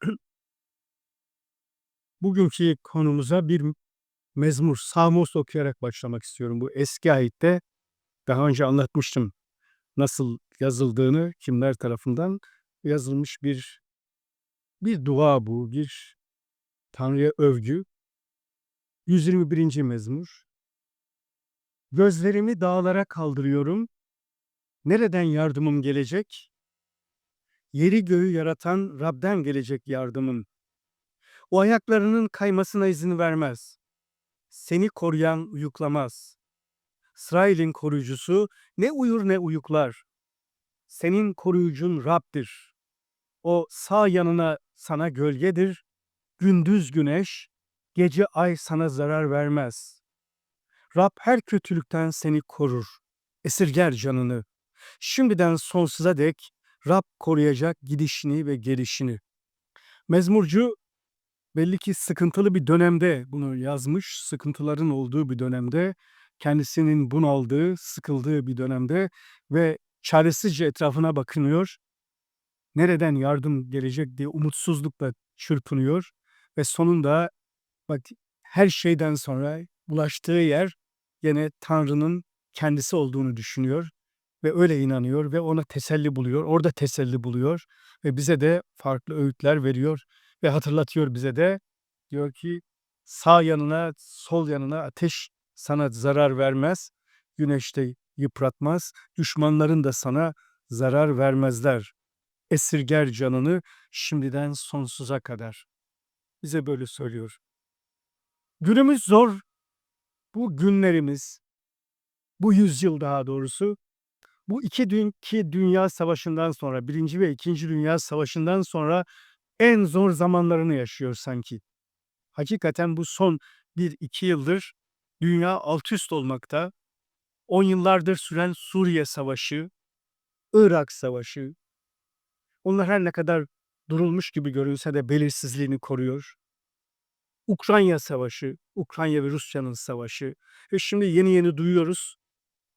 Bugünkü konumuza bir mezmur, Samos okuyarak başlamak istiyorum. Bu eski ayette daha önce anlatmıştım nasıl yazıldığını, kimler tarafından yazılmış bir bir dua bu, bir Tanrı'ya övgü. 121. mezmur. Gözlerimi dağlara kaldırıyorum. Nereden yardımım gelecek? Yeri göğü yaratan Rab'den gelecek yardımın. O ayaklarının kaymasına izin vermez. Seni koruyan uyuklamaz. İsrail'in koruyucusu ne uyur ne uyuklar. Senin koruyucun Rab'dir. O sağ yanına sana gölgedir. Gündüz güneş, gece ay sana zarar vermez. Rab her kötülükten seni korur. Esirger canını. Şimdiden sonsuza dek Rab koruyacak gidişini ve gelişini. Mezmurcu belli ki sıkıntılı bir dönemde bunu yazmış, sıkıntıların olduğu bir dönemde, kendisinin bunaldığı, sıkıldığı bir dönemde ve çaresizce etrafına bakınıyor. Nereden yardım gelecek diye umutsuzlukla çırpınıyor ve sonunda bak her şeyden sonra ulaştığı yer gene Tanrı'nın kendisi olduğunu düşünüyor ve öyle inanıyor ve ona teselli buluyor. Orada teselli buluyor ve bize de farklı öğütler veriyor ve hatırlatıyor bize de. Diyor ki sağ yanına, sol yanına ateş sana zarar vermez. Güneşte yıpratmaz. Düşmanların da sana zarar vermezler. Esirger canını şimdiden sonsuza kadar. Bize böyle söylüyor. Günümüz zor. Bu günlerimiz, bu yüzyıl daha doğrusu, bu iki, dün, iki dünya savaşından sonra, birinci ve ikinci dünya savaşından sonra en zor zamanlarını yaşıyor sanki. Hakikaten bu son bir iki yıldır dünya alt üst olmakta. On yıllardır süren Suriye Savaşı, Irak Savaşı, onlar her ne kadar durulmuş gibi görünse de belirsizliğini koruyor. Ukrayna Savaşı, Ukrayna ve Rusya'nın savaşı ve şimdi yeni yeni duyuyoruz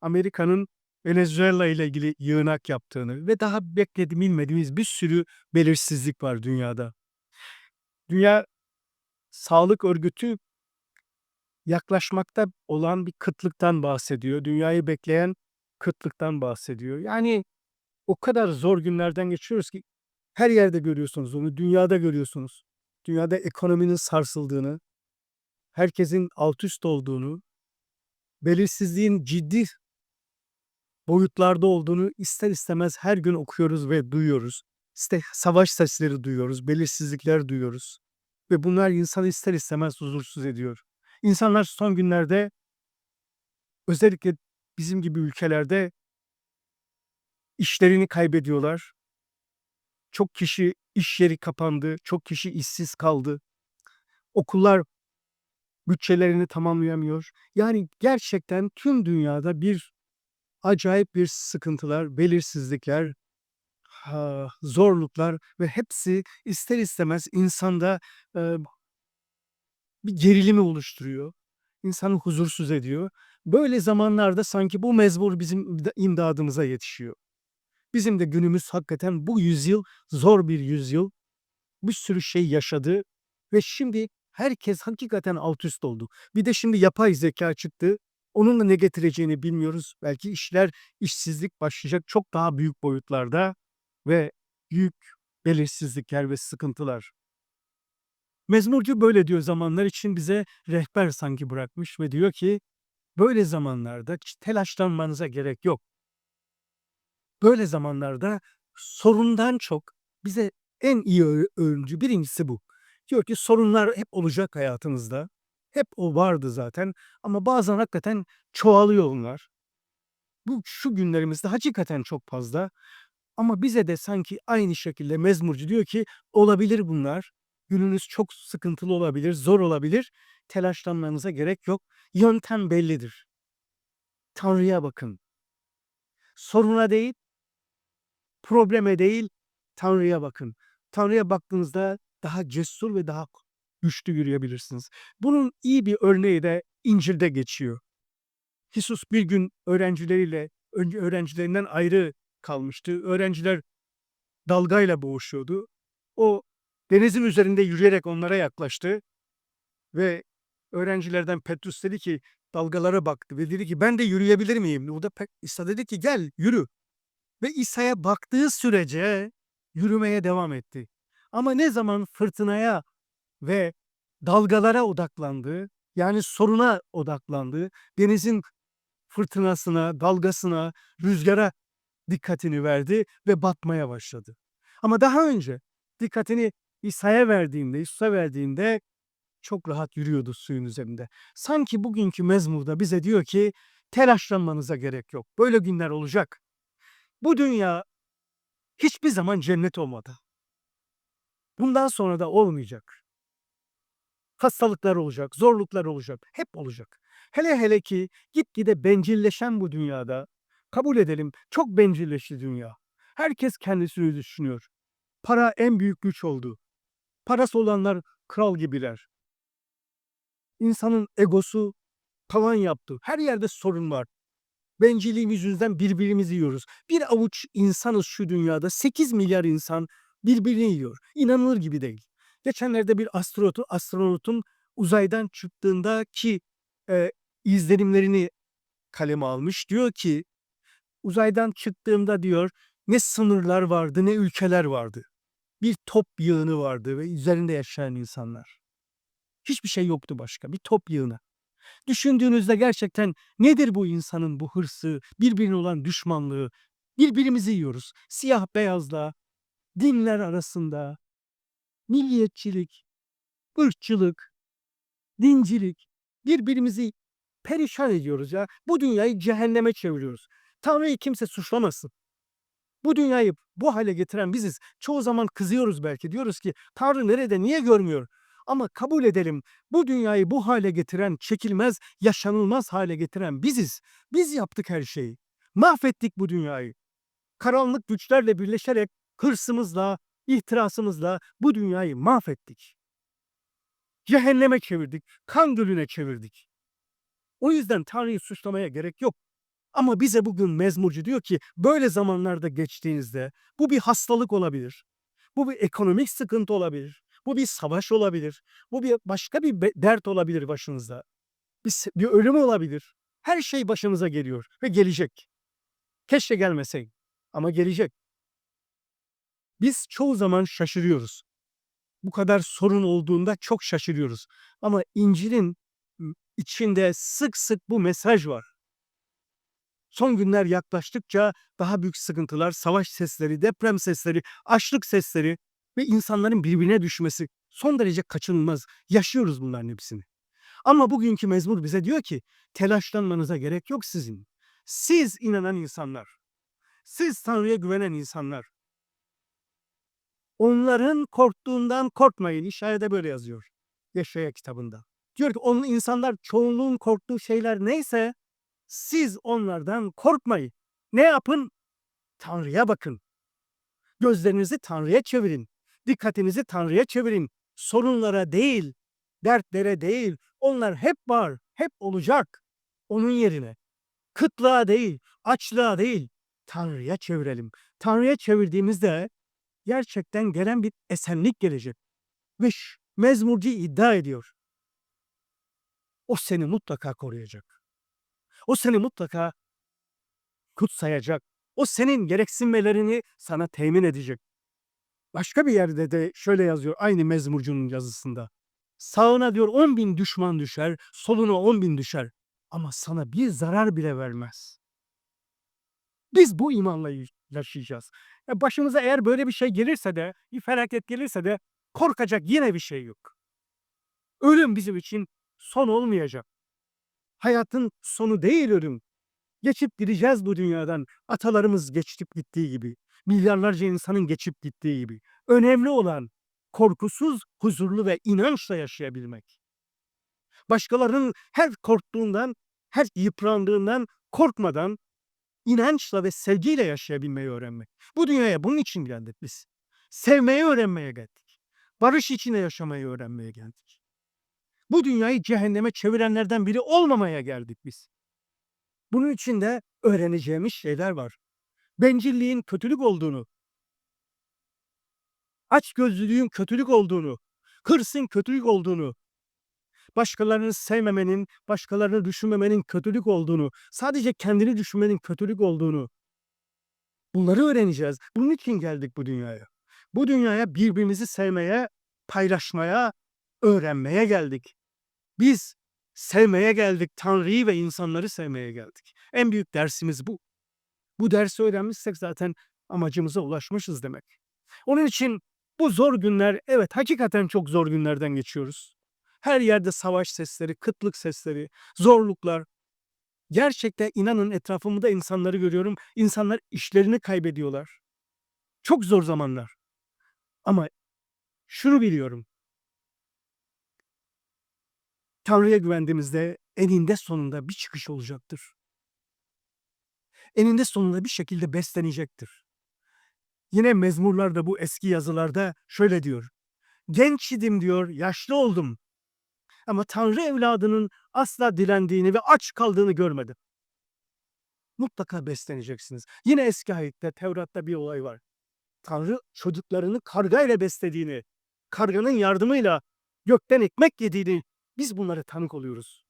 Amerika'nın Venezuela ile ilgili yığınak yaptığını ve daha bekledi bilmediğimiz bir sürü belirsizlik var dünyada. Dünya Sağlık Örgütü yaklaşmakta olan bir kıtlıktan bahsediyor. Dünyayı bekleyen kıtlıktan bahsediyor. Yani o kadar zor günlerden geçiyoruz ki her yerde görüyorsunuz onu, dünyada görüyorsunuz. Dünyada ekonominin sarsıldığını, herkesin alt üst olduğunu, belirsizliğin ciddi boyutlarda olduğunu ister istemez her gün okuyoruz ve duyuyoruz. İşte savaş sesleri duyuyoruz, belirsizlikler duyuyoruz. Ve bunlar insanı ister istemez huzursuz ediyor. İnsanlar son günlerde özellikle bizim gibi ülkelerde işlerini kaybediyorlar. Çok kişi iş yeri kapandı, çok kişi işsiz kaldı. Okullar bütçelerini tamamlayamıyor. Yani gerçekten tüm dünyada bir acayip bir sıkıntılar, belirsizlikler, zorluklar ve hepsi ister istemez insanda bir gerilimi oluşturuyor. İnsanı huzursuz ediyor. Böyle zamanlarda sanki bu mezmur bizim imdadımıza yetişiyor. Bizim de günümüz hakikaten bu yüzyıl zor bir yüzyıl. Bir sürü şey yaşadı ve şimdi herkes hakikaten alt üst oldu. Bir de şimdi yapay zeka çıktı. Onunla ne getireceğini bilmiyoruz. Belki işler, işsizlik başlayacak çok daha büyük boyutlarda ve büyük belirsizlikler ve sıkıntılar. Mezmurcu böyle diyor zamanlar için bize rehber sanki bırakmış ve diyor ki böyle zamanlarda telaşlanmanıza gerek yok. Böyle zamanlarda sorundan çok bize en iyi öğüncü birincisi bu. Diyor ki sorunlar hep olacak hayatınızda. Hep o vardı zaten ama bazen hakikaten çoğalıyor onlar. Bu şu günlerimizde hakikaten çok fazla ama bize de sanki aynı şekilde mezmurcu diyor ki olabilir bunlar. Gününüz çok sıkıntılı olabilir, zor olabilir. Telaşlanmanıza gerek yok. Yöntem bellidir. Tanrı'ya bakın. Soruna değil, probleme değil, Tanrı'ya bakın. Tanrı'ya baktığınızda daha cesur ve daha güçlü yürüyebilirsiniz. Bunun iyi bir örneği de İncil'de geçiyor. Hisus bir gün öğrencileriyle, öğrencilerinden ayrı kalmıştı. Öğrenciler dalgayla boğuşuyordu. O denizin üzerinde yürüyerek onlara yaklaştı ve öğrencilerden Petrus dedi ki dalgalara baktı ve dedi ki ben de yürüyebilir miyim? O da Pe- İsa dedi ki gel yürü. Ve İsa'ya baktığı sürece yürümeye devam etti. Ama ne zaman fırtınaya ve dalgalara odaklandı, yani soruna odaklandı, denizin fırtınasına, dalgasına, rüzgara dikkatini verdi ve batmaya başladı. Ama daha önce dikkatini İsa'ya verdiğinde, İsus'a verdiğinde çok rahat yürüyordu suyun üzerinde. Sanki bugünkü mezmurda bize diyor ki telaşlanmanıza gerek yok. Böyle günler olacak. Bu dünya hiçbir zaman cennet olmadı. Bundan sonra da olmayacak. Hastalıklar olacak, zorluklar olacak, hep olacak. Hele hele ki gitgide bencilleşen bu dünyada, kabul edelim çok bencilleşti dünya. Herkes kendisini düşünüyor. Para en büyük güç oldu. Parası olanlar kral gibiler. İnsanın egosu tavan yaptı. Her yerde sorun var. Bencilliğimiz yüzünden birbirimizi yiyoruz. Bir avuç insanız şu dünyada. 8 milyar insan birbirini yiyor. İnanılır gibi değil. Geçenlerde bir astronotun, astronotun uzaydan çıktığında ki e, izlenimlerini kaleme almış. Diyor ki uzaydan çıktığımda diyor ne sınırlar vardı ne ülkeler vardı. Bir top yığını vardı ve üzerinde yaşayan insanlar. Hiçbir şey yoktu başka. Bir top yığını. Düşündüğünüzde gerçekten nedir bu insanın bu hırsı, birbirine olan düşmanlığı? Birbirimizi yiyoruz. Siyah beyazla, dinler arasında, milliyetçilik, ırkçılık, dincilik, birbirimizi perişan ediyoruz ya. Bu dünyayı cehenneme çeviriyoruz. Tanrı'yı kimse suçlamasın. Bu dünyayı bu hale getiren biziz. Çoğu zaman kızıyoruz belki. Diyoruz ki Tanrı nerede, niye görmüyor? Ama kabul edelim bu dünyayı bu hale getiren, çekilmez, yaşanılmaz hale getiren biziz. Biz yaptık her şeyi. Mahvettik bu dünyayı. Karanlık güçlerle birleşerek hırsımızla, ihtirasımızla bu dünyayı mahvettik. Cehenneme çevirdik, kan gölüne çevirdik. O yüzden Tanrı'yı suçlamaya gerek yok. Ama bize bugün mezmurcu diyor ki böyle zamanlarda geçtiğinizde bu bir hastalık olabilir. Bu bir ekonomik sıkıntı olabilir. Bu bir savaş olabilir. Bu bir başka bir dert olabilir başınızda. Bir, bir ölüm olabilir. Her şey başınıza geliyor ve gelecek. Keşke gelmeseydi ama gelecek. Biz çoğu zaman şaşırıyoruz. Bu kadar sorun olduğunda çok şaşırıyoruz. Ama İncil'in içinde sık sık bu mesaj var. Son günler yaklaştıkça daha büyük sıkıntılar, savaş sesleri, deprem sesleri, açlık sesleri ve insanların birbirine düşmesi son derece kaçınılmaz. Yaşıyoruz bunların hepsini. Ama bugünkü mezmur bize diyor ki telaşlanmanıza gerek yok sizin. Siz inanan insanlar, siz Tanrı'ya güvenen insanlar. Onların korktuğundan korkmayın. İşarede böyle yazıyor. Yaşaya kitabında. Diyor ki onun insanlar çoğunluğun korktuğu şeyler neyse siz onlardan korkmayın. Ne yapın? Tanrı'ya bakın. Gözlerinizi Tanrı'ya çevirin. Dikkatinizi Tanrı'ya çevirin. Sorunlara değil, dertlere değil. Onlar hep var, hep olacak. Onun yerine. Kıtlığa değil, açlığa değil. Tanrı'ya çevirelim. Tanrı'ya çevirdiğimizde gerçekten gelen bir esenlik gelecek. Ve mezmurcu iddia ediyor. O seni mutlaka koruyacak. O seni mutlaka kutsayacak. O senin gereksinmelerini sana temin edecek. Başka bir yerde de şöyle yazıyor aynı mezmurcunun yazısında. Sağına diyor on bin düşman düşer, soluna on bin düşer. Ama sana bir zarar bile vermez. Biz bu imanla yaşayacağız. Ya başımıza eğer böyle bir şey gelirse de, bir felaket gelirse de korkacak yine bir şey yok. Ölüm bizim için son olmayacak. Hayatın sonu değil ölüm. Geçip gideceğiz bu dünyadan. Atalarımız geçip gittiği gibi. Milyarlarca insanın geçip gittiği gibi. Önemli olan korkusuz, huzurlu ve inançla yaşayabilmek. Başkalarının her korktuğundan, her yıprandığından korkmadan inançla ve sevgiyle yaşayabilmeyi öğrenmek. Bu dünyaya bunun için geldik biz. Sevmeyi öğrenmeye geldik. Barış içinde yaşamayı öğrenmeye geldik. Bu dünyayı cehenneme çevirenlerden biri olmamaya geldik biz. Bunun için de öğreneceğimiz şeyler var. Bencilliğin kötülük olduğunu, açgözlülüğün kötülük olduğunu, hırsın kötülük olduğunu, başkalarını sevmemenin, başkalarını düşünmemenin kötülük olduğunu, sadece kendini düşünmenin kötülük olduğunu bunları öğreneceğiz. Bunun için geldik bu dünyaya. Bu dünyaya birbirimizi sevmeye, paylaşmaya, öğrenmeye geldik. Biz sevmeye geldik. Tanrı'yı ve insanları sevmeye geldik. En büyük dersimiz bu. Bu dersi öğrenmişsek zaten amacımıza ulaşmışız demek. Onun için bu zor günler, evet hakikaten çok zor günlerden geçiyoruz. Her yerde savaş sesleri, kıtlık sesleri, zorluklar. Gerçekten inanın etrafımda insanları görüyorum. İnsanlar işlerini kaybediyorlar. Çok zor zamanlar. Ama şunu biliyorum. Tanrı'ya güvendiğimizde eninde sonunda bir çıkış olacaktır. Eninde sonunda bir şekilde beslenecektir. Yine mezmurlarda bu eski yazılarda şöyle diyor. Genç idim diyor, yaşlı oldum. Ama Tanrı evladının asla dilendiğini ve aç kaldığını görmedim. Mutlaka besleneceksiniz. Yine eski ayette Tevrat'ta bir olay var. Tanrı çocuklarını kargayla beslediğini, karganın yardımıyla gökten ekmek yediğini biz bunları tanık oluyoruz.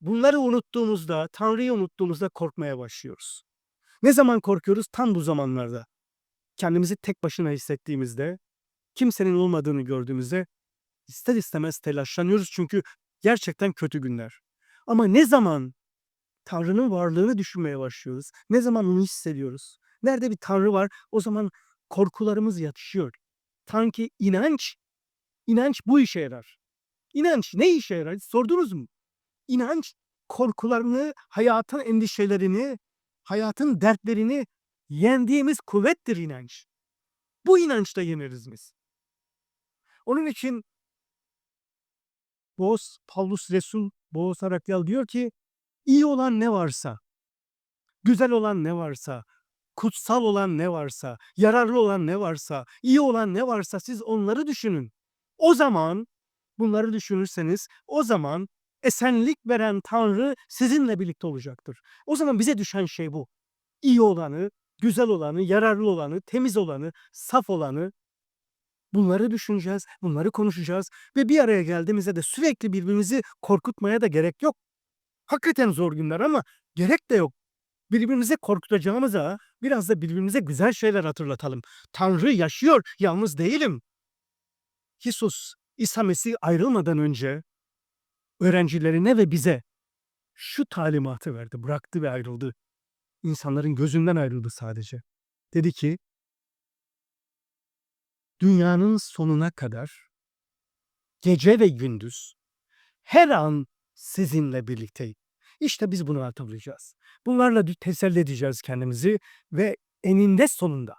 Bunları unuttuğumuzda, Tanrı'yı unuttuğumuzda korkmaya başlıyoruz. Ne zaman korkuyoruz? Tam bu zamanlarda. Kendimizi tek başına hissettiğimizde, kimsenin olmadığını gördüğümüzde ister istemez telaşlanıyoruz çünkü gerçekten kötü günler. Ama ne zaman Tanrı'nın varlığını düşünmeye başlıyoruz, ne zaman onu hissediyoruz, nerede bir Tanrı var o zaman korkularımız yatışıyor. Sanki inanç, inanç bu işe yarar. İnanç ne işe yarar? Sordunuz mu? İnanç korkularını, hayatın endişelerini, hayatın dertlerini yendiğimiz kuvvettir inanç. Bu inançla yeneriz biz. Onun için Boğaz, Pavlus Resul Boğaz Arakyal diyor ki iyi olan ne varsa, güzel olan ne varsa, kutsal olan ne varsa, yararlı olan ne varsa, iyi olan ne varsa siz onları düşünün. O zaman bunları düşünürseniz o zaman esenlik veren Tanrı sizinle birlikte olacaktır. O zaman bize düşen şey bu. İyi olanı, güzel olanı, yararlı olanı, temiz olanı, saf olanı bunları düşüneceğiz, bunları konuşacağız ve bir araya geldiğimizde de sürekli birbirimizi korkutmaya da gerek yok. Hakikaten zor günler ama gerek de yok. Birbirimize korkutacağımıza biraz da birbirimize güzel şeyler hatırlatalım. Tanrı yaşıyor, yalnız değilim. Hisus, İsa Mesih ayrılmadan önce öğrencilerine ve bize şu talimatı verdi, bıraktı ve ayrıldı. İnsanların gözünden ayrıldı sadece. Dedi ki, dünyanın sonuna kadar gece ve gündüz her an sizinle birlikteyim. İşte biz bunu hatırlayacağız. Bunlarla teselli edeceğiz kendimizi ve eninde sonunda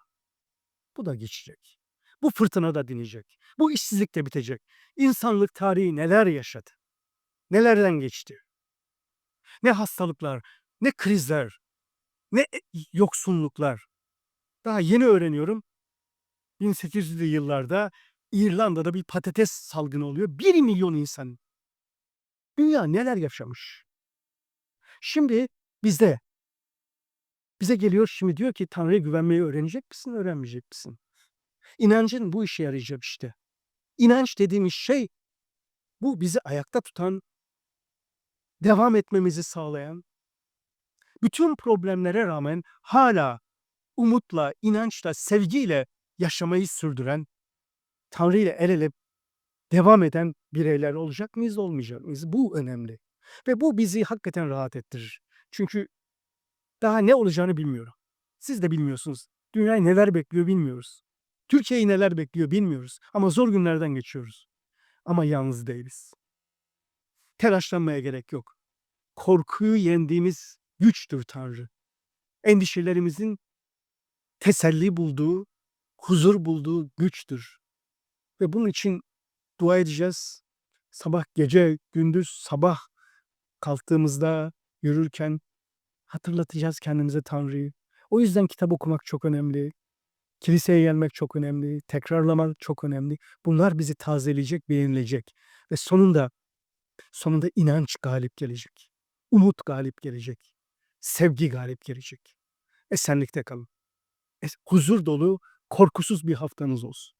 bu da geçecek. Bu fırtına da dinecek. Bu işsizlik de bitecek. İnsanlık tarihi neler yaşadı? Nelerden geçti? Ne hastalıklar, ne krizler, ne e- yoksunluklar. Daha yeni öğreniyorum. 1800'lü yıllarda İrlanda'da bir patates salgını oluyor. 1 milyon insan. Dünya neler yaşamış? Şimdi bizde. Bize geliyor şimdi diyor ki Tanrı'ya güvenmeyi öğrenecek misin, öğrenmeyecek misin? İnancın bu işe yarayacak işte. İnanç dediğimiz şey bu bizi ayakta tutan, devam etmemizi sağlayan, bütün problemlere rağmen hala umutla, inançla, sevgiyle yaşamayı sürdüren, Tanrı ile el ele devam eden bireyler olacak mıyız, olmayacak mıyız? Bu önemli. Ve bu bizi hakikaten rahat ettirir. Çünkü daha ne olacağını bilmiyorum. Siz de bilmiyorsunuz. Dünyayı neler bekliyor bilmiyoruz. Türkiye'yi neler bekliyor bilmiyoruz. Ama zor günlerden geçiyoruz. Ama yalnız değiliz. Telaşlanmaya gerek yok. Korkuyu yendiğimiz güçtür Tanrı. Endişelerimizin teselli bulduğu, huzur bulduğu güçtür. Ve bunun için dua edeceğiz. Sabah, gece, gündüz, sabah kalktığımızda, yürürken hatırlatacağız kendimize Tanrı'yı. O yüzden kitap okumak çok önemli. Kiliseye gelmek çok önemli. Tekrarlamak çok önemli. Bunlar bizi tazeleyecek, beğenilecek. Ve sonunda, sonunda inanç galip gelecek. Umut galip gelecek. Sevgi galip gelecek. Esenlikte kalın. Huzur dolu, korkusuz bir haftanız olsun.